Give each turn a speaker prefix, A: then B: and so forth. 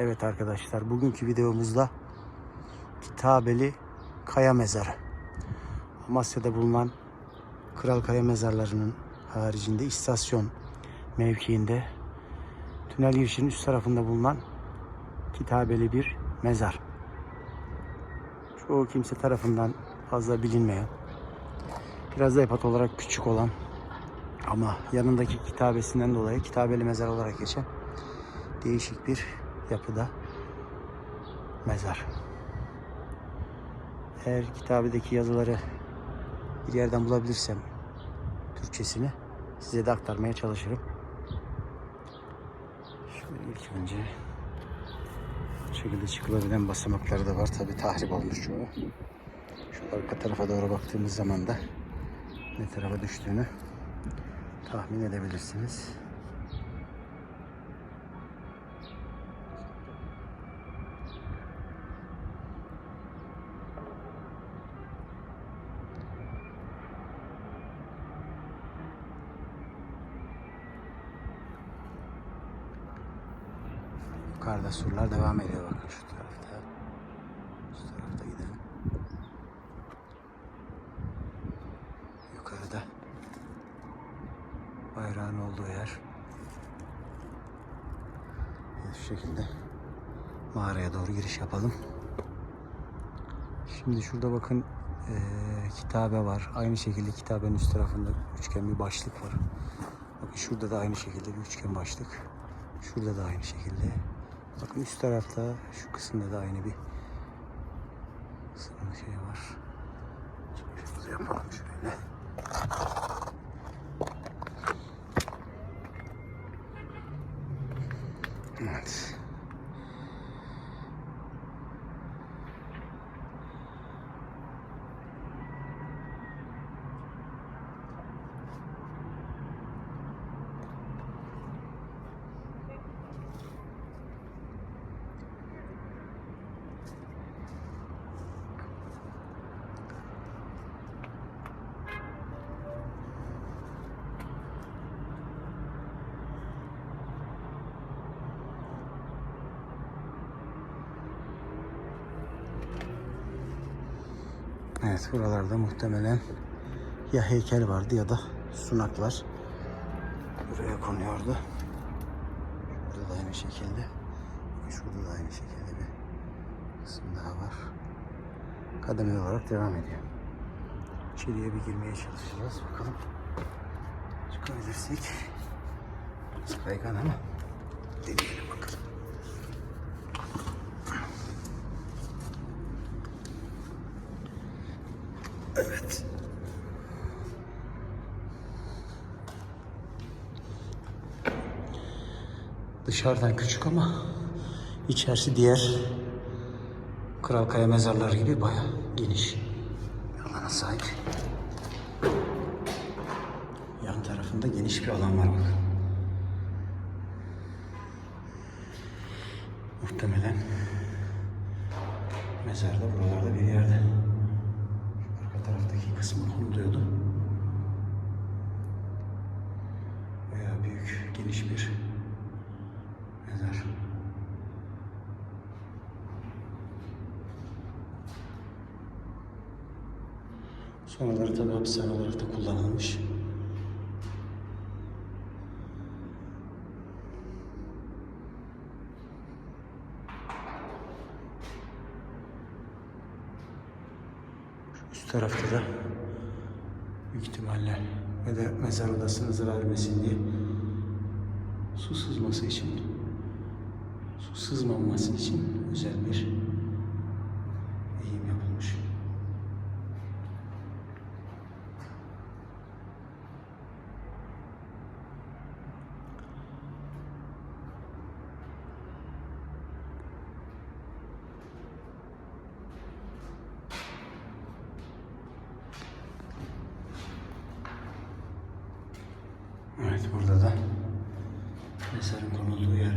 A: Evet arkadaşlar bugünkü videomuzda Kitabeli Kaya Mezarı. Amasya'da bulunan Kral Kaya Mezarları'nın haricinde istasyon mevkiinde tünel girişinin üst tarafında bulunan kitabeli bir mezar. Çoğu kimse tarafından fazla bilinmeyen, biraz da epat olarak küçük olan ama yanındaki kitabesinden dolayı kitabeli mezar olarak geçen değişik bir yapıda mezar. Eğer kitabedeki yazıları bir yerden bulabilirsem Türkçesini size de aktarmaya çalışırım. Şöyle ilk önce şekilde çıkılabilen basamakları da var. Tabi tahrip olmuş çoğu. Şu arka tarafa doğru baktığımız zaman da ne tarafa düştüğünü tahmin edebilirsiniz. Yukarıda surlar devam ediyor bakın şu tarafta. Şu tarafta giden. Yukarıda bayrağın olduğu yer. Şu şekilde mağaraya doğru giriş yapalım. Şimdi şurada bakın eee, kitabe var. Aynı şekilde kitabenin üst tarafında üçgen bir başlık var. Bakın şurada da aynı şekilde bir üçgen başlık. Şurada da aynı şekilde. Bakın üst tarafta şu kısımda da aynı bir kısımda şey var. Şöyle yapalım şöyle. Evet. Evet buralarda muhtemelen ya heykel vardı ya da sunaklar buraya konuyordu. Burada da aynı şekilde. Şurada da aynı şekilde bir kısım daha var. Kademeli olarak devam ediyor. İçeriye bir girmeye çalışacağız. Bakalım çıkabilirsek. Kaygan ama deneyelim Dışarıdan küçük ama içerisi diğer Kral Kaya mezarları gibi baya geniş bir alana sahip. Yan tarafında geniş bir alan var bakın. Muhtemelen mezarda buralarda bir yerde. Arka taraftaki kısmı konuluyordu. Bayağı büyük, geniş bir mezar. Sonraları tabi hapishane olarak da kullanılmış. Üst tarafta da büyük ihtimalle mezar odasına zarar vermesin diye su sızması için su sızmaması için özel bir burada da. Mezarın konulduğu yer